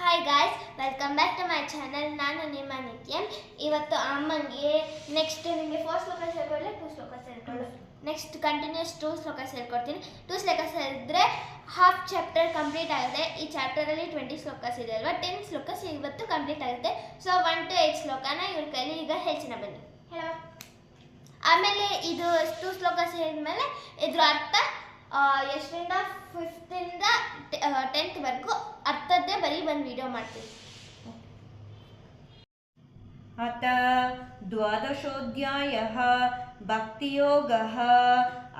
Hi guys welcome back to my channel ನಾನು ನಿಮ್ಮ ನಿತ್ಯನ್. ಇವತ್ತು ಅಮ್ಮನಿಗೆ ನೆಕ್ಸ್ಟ್ ನಿಮಗೆ ಫೋರ್ ಶ್ಲೋಕ ಸೇರ್ಕೊಳ್ಳಿ ಟೂ ಶ್ಲೋಕ ಸೇರಿಕೊಳ್ಳಿ ನೆಕ್ಸ್ಟ್ ಕಂಟಿನ್ಯೂಸ್ ಟೂ ಶ್ಲೋಕ ಸೇರ್ಕೊಡ್ತೀನಿ. ಟೂ ಶ್ಲೋಕ ಸೇರಿದ್ರೆ ಹಾಫ್ ಚಾಪ್ಟರ್ ಕಂಪ್ಲೀಟ್ ಆಗುತ್ತೆ. ಈ ಚಾಪ್ಟರಲ್ಲಿ ಟ್ವೆಂಟಿ ಸ್ಲೋಕಸ್ ಇದೆ ಅಲ್ವಾ? ಟೆನ್ ಸ್ಲೋಕಸ್ ಇವತ್ತು ಕಂಪ್ಲೀಟ್ ಆಗುತ್ತೆ. ಸೊ ಒನ್ ಟು ಏಯ್ಟ್ ಶ್ಲೋಕನ ಇವ್ರ ಕೈಲಿ ಈಗ ಹೆಚ್ಚಿನ ಬನ್ನಿ. ಹೇಳೋ ಆಮೇಲೆ ಇದು ಟೂ ಶ್ಲೋಕ ಸೇರಿದ್ಮೇಲೆ ಇದ್ರ ಅರ್ಥ ಎಷ್ಟರಿಂದ ಫಿಫ್ತಿಂದ ಟೆಂತ್ವರೆಗೂ ಅರ್ಥದ್ದೇ ಬರೀ ಒಂದು ವಿಡಿಯೋ ಮಾಡ್ತೀವಿ. ಅಥ ದ್ವಾದಶೋಧ್ಯಾಯ ಭಕ್ತಿಯೋಗ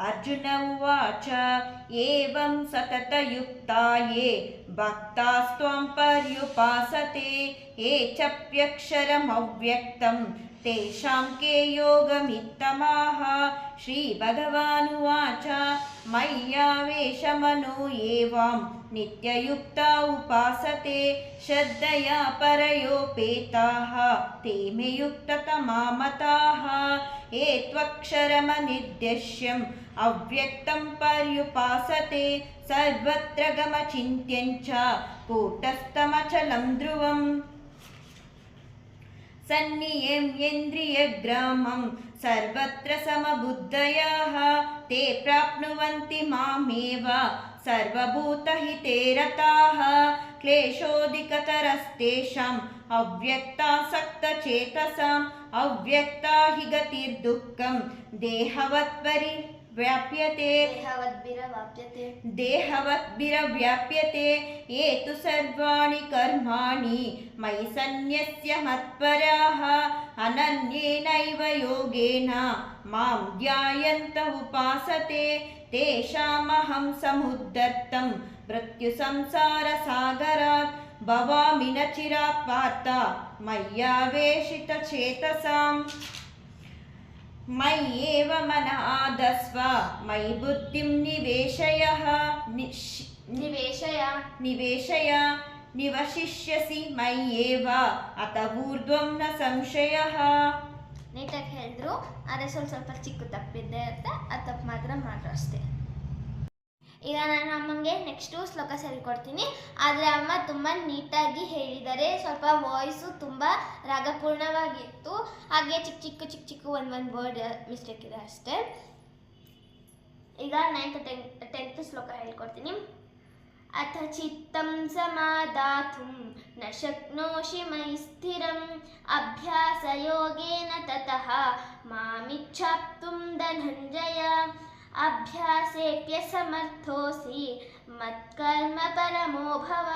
ಅರ್ಜುನ ಉಚ ಸತತಯುಕ್ತಾಯೇ भक्तास्त्वां पर्युपासते ये चप्यक्षरमव्यक्तं। तेषां के योगमित्तमाः? श्रीभगवानुवाच मय्यावेशमनो एवां नित्ययुक्ता उपासते श्रद्धया परयोपेताः। ते मे युक्ततमा मताः ये त्वक्षरमनिर्देश्यम् अव्यक्तं पर्युपासते सर्वत्र गमचिन्त्यं च कूटस्थमचलं ध्रुवम्। सन्नियम्येन्द्रियग्रामं सर्वत्र समबुद्धयः, ते प्राप्नुवन्ति मामेव, सर्वभूतहिते रताः। क्लेशोऽधिकतरस्तेषाम्, अव्यक्तासक्तचेतसाम्, अव्यक्ता हि गतिर्दुःखं, देहवत्परि व्याप्यते। देहवद्भिरवाप्यते देहवद्भिरव्याप्यते। ये तु सर्वाणि कर्माणि। मयि सन्न्यस्य मत्पराः। अनन्येनैव योगेन। माँ ध्यायन्त उपासते। तेषामहं समुद्धर्तं मृत्युसंसारसागरात् भवामि न चिरापार्ता मय्यावेशितचेतसाम्। మయి ఏవ మన ఆదస్వ మయి బుద్ధిం నివేశయ నివేశయ నివేశయ నివశిష్యసి మయి అత ఊర్ధ్వం న సంశయ ನೀಟಾಗಿ ಹೇಳಿದ್ರು ಸ್ವಲ್ಪ ಚಿಕ್ಕ ತಪ್ಪಿದೆ ಅಂತ ಆ ತಪ್ಪು ಮಾತ್ರ ಮಾತ್ರ ಈಗ ನಾನು ಅಮ್ಮಂಗೆ ನೆಕ್ಸ್ಟು ಶ್ಲೋಕ ಹೇಳ್ಕೊಡ್ತೀನಿ. ಆದರೆ ಅಮ್ಮ ತುಂಬ ನೀಟಾಗಿ ಹೇಳಿದರೆ ಸ್ವಲ್ಪ ವಾಯ್ಸು ತುಂಬ ರಾಗಪೂರ್ಣವಾಗಿತ್ತು. ಹಾಗೆ ಚಿಕ್ಕ ಚಿಕ್ಕ ಚಿಕ್ಕ ಚಿಕ್ಕ ಒಂದು ಒಂದು ವರ್ಡ್ ಮಿಸ್ಟೇಕ್ ಇದೆ ಅಷ್ಟೇ. ಈಗ ನೈನ್ತ್ ಟೆನ್ ಟೆಂತ್ ಶ್ಲೋಕ ಹೇಳ್ಕೊಡ್ತೀನಿ. ಅಥ ಚಿತ್ತಂ ಸಮಾದಾತುಂ ನ ಶಕ್ನೋಷಿ ಮೈ ಸ್ಥಿರಂ, ಅಭ್ಯಾಸಯೋಗೇನ ತತಃ, ಮಾಮಿಚ್ಛಾಪ್ತುಂ ಧನಂಜಯ. ಅಭ್ಯಾಸೇಪ್ಯ ಸಮರ್ಥೋಸಿ ಮತ್ಕರ್ಮ ಪರಮೋ ಭವ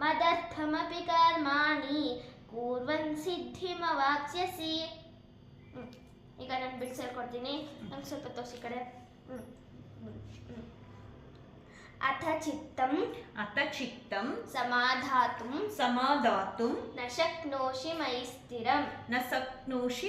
ಮದರ್ಥಮಪಿ ಕರ್ಮಾಣಿ ಕೂರ್ವನ್ ಸಿದ್ಧಿಮವಾಪ್ಸ್ಯಸಿ ಹ್ಮ್. ಈಗ ನಾನು ಬಿಡಿಸಿ ಹೇಳ್ಕೊಡ್ತೀನಿ ನಂಗೆ ಸ್ವಲ್ಪ ತೋರಿಸಿ ಕಡೆ ಹ್ಮ್. ಹ್ಮ್. ಹ್ಮ್. ಅಥ ಚಿತ್ತಂ अत चित्तं ಸಮಾಧಾತುಂ समादातुं ನ ಶಕ್ನೋಷಿ ಮಯಿ ಸ್ಥಿರಂ न शक्नोषि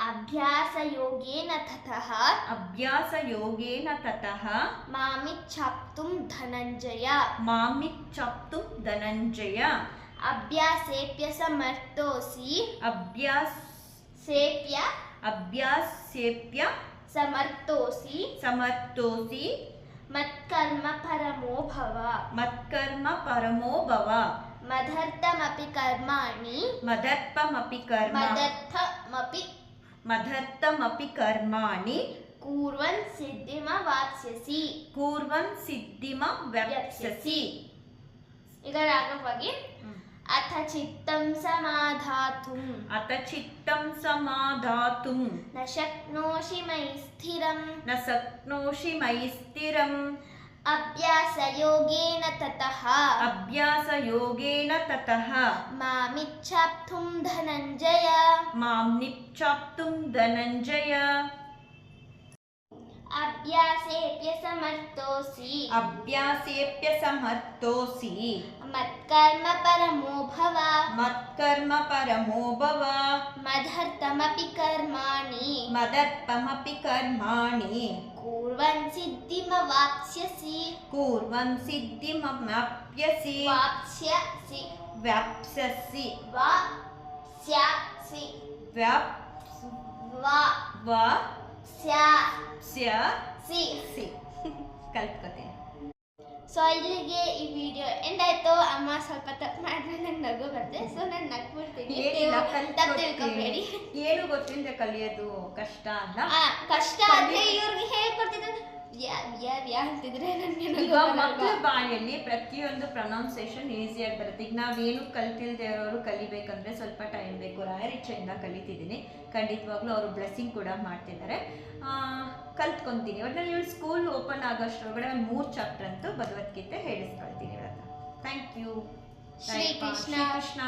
अभ्यास योगेन ततः अभ्यास योगेन ततः मामिच्छाप्तुं धनञ्जय। मामिच्छाप्तुं धनञ्जय। अभ्यासेऽप्यसमर्थोऽसि अभ्यासेऽप्य अभ्यासेऽप्य समर्थोऽसि। समर्थोऽसि। मत्कर्म परमो भव। मत्कर्म परमो भव। मदर्थमपि कर्माणि। मदर्थमपि कर्म। मदर्थमपि ಮದರ್ಥಮಪಿ ಕರ್ಮಾಣಿ. ಕೂರ್ವನ್ ಸಿದ್ಧಿಮ ವಾಪ್ಸ್ಯಸಿ. ಕೂರ್ವನ್ ಸಿದ್ಧಿಮ ವ್ಯಾಪ್ಸ್ಯಸಿ. ಇದರ ಅಗವಾಗಿ ಅಥ ಚಿತ್ತಂ ಸಮಾಧಾತುಂ. ಅಥ ಚಿತ್ತಂ ಸಮಾಧಾತುಂ. ನ ಶಕ್ನೋಷಿ ಮೈ ಸ್ಥಿರಂ. ನ ಶಕ್ನೋಷಿ ಮೈ ಸ್ಥಿರಂ. अभ्यासयोगेन ततः। अभ्यासयोगेन ततः। मामिच्छाप्तुं धनञ्जय। माँ निप्चाप्तुं धनञ्जय अभ्यासेऽप्यसमर्थोऽसि अभ्यासेऽप्यसमर्थोऽसि मत्कर्म परमो भव। मत्कर्म परमो भव। मदर्थमपि कर्माणि। मदर्थमपि कर्माणि। ಕೂರ್ವನ್ ಸಿದ್ಧಿಮವಾಪ್ಸ್ಯಸಿ कुर्वन् सिद्धिमप्यसि ವಾಪ್ಸ್ಯಸಿ व्याप्स्यसि ವಾಪ್ಸ್ಯಸಿ व्याप् ವಾಪ್ಸ್ಯಸಿ वा स्य सि ಕಲ್ತ್ಕೊತೀನಿ ಸೊ ಇಲ್ಲಿಗೆ ಈ ವಿಡಿಯೋ ಎಂಡ್ ಆಯ್ತು ಸ್ವಲ್ಪ ತಪ್ಪು ಮಾಡಿದ್ರೆ ನಂಗೆ ನಗು ಬರುತ್ತೆ ಸೊ ನಾನು ನಗ್ಬಿಡ್ತೀನಿ ಏನಿಲ್ಲ ತಿಳ್ಕೊಬೇಡಿ. ಏನು ಗೊತ್ತಿಲ್ಲದೆ ಕಲಿಯೋದು ಕಷ್ಟ ಅಲ್ಲ? ಕಷ್ಟ ಆದ್ರೆ ಇವ್ರಿಗೆ ಹೇಳ್ಕೊಡ್ತಿದ್ರೆ ಮಕ್ಕಳ ಬಾಯಲ್ಲಿ ಪ್ರತಿಯೊಂದು ಪ್ರೊನೌನ್ಸಿಯೇಷನ್ ಈಸಿಯಾಗಿ ಬರುತ್ತೆ. ಈಗ ನಾವೇನು ಕಲ್ತಿಲ್ದೆ ಇರೋರು ಕಲಿಬೇಕಂದ್ರೆ ಸ್ವಲ್ಪ ಟೈಮ್ ಬೇಕು. ರಾಯರ್ ಇಚ್ಛೆಯಿಂದ ಕಲಿತಿದ್ದೀನಿ. ಖಂಡಿತವಾಗ್ಲೂ ಅವರು ಬ್ಲೆಸ್ಸಿಂಗ್ ಕೂಡ ಮಾಡ್ತಿದ್ದಾರೆ. ಕಲ್ತ್ಕೊಂತೀನಿ. ಒಟ್ಟಿನಲ್ಲಿ ಇವಳು ಸ್ಕೂಲ್ ಓಪನ್ ಆಗೋಷ್ಟ್ರೊಳಗಡೆ ಒಂದು ಮೂರು ಚಾಪ್ಟರ್ ಅಂತೂ ಭಗವದ್ಗೀತೆ ಹೇಳಿಸ್ಕೊಳ್ತೀನಿ ಇವಳ ಥ್ಯಾಂಕ್ ಯು ಶ್ರೀ ಕೃಷ್ಣ ಕೃಷ್ಣ.